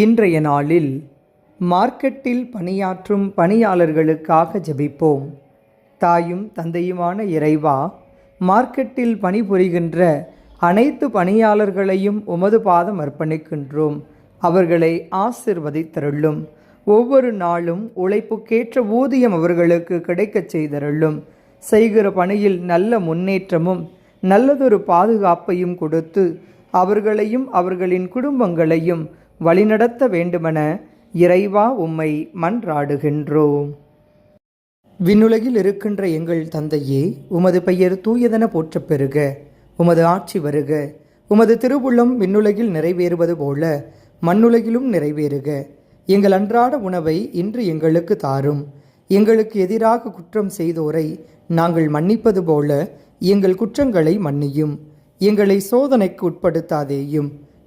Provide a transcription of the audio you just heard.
இன்றைய நாளில் மார்க்கெட்டில் பணியாற்றும் பணியாளர்களுக்காக ஜபிப்போம். தாயும் தந்தையுமான இறைவா மார்க்கெட்டில் பணிபுரிகின்ற அனைத்து பணியாளர்களையும் உமது பாதம் அர்ப்பணிக்கின்றோம். அவர்களை ஆசிர்வதித்தருளும். ஒவ்வொரு நாளும் உழைப்புக்கேற்ற ஊதியம் அவர்களுக்கு கிடைக்கச் செய்தருளும். செய்கிற பணியில் நல்ல முன்னேற்றமும் நல்லதொரு பாதுகாப்பையும் கொடுத்து அவர்களையும் அவர்களின் குடும்பங்களையும் வழிநடத்த வேண்டுமென இறைவா உம்மை மன்றாடுகின்றோம். விண்ணுலகில் இருக்கின்ற எங்கள் தந்தையே உமது பெயர் தூயதென போற்றப் பெறுக உமது ஆட்சி வருக உமது திருவுள்ளம் விண்ணுலகில் நிறைவேறுவது போல மண்ணுலகிலும் நிறைவேறுக. எங்கள் அன்றாட உணவை இன்று எங்களுக்கு தாரும் எங்களுக்கு எதிராக குற்றம் செய்தோரை நாங்கள் மன்னிப்பது போல எங்கள் குற்றங்களை மன்னியும் எங்களை சோதனைக்கு உட்படுத்தாதேயும்.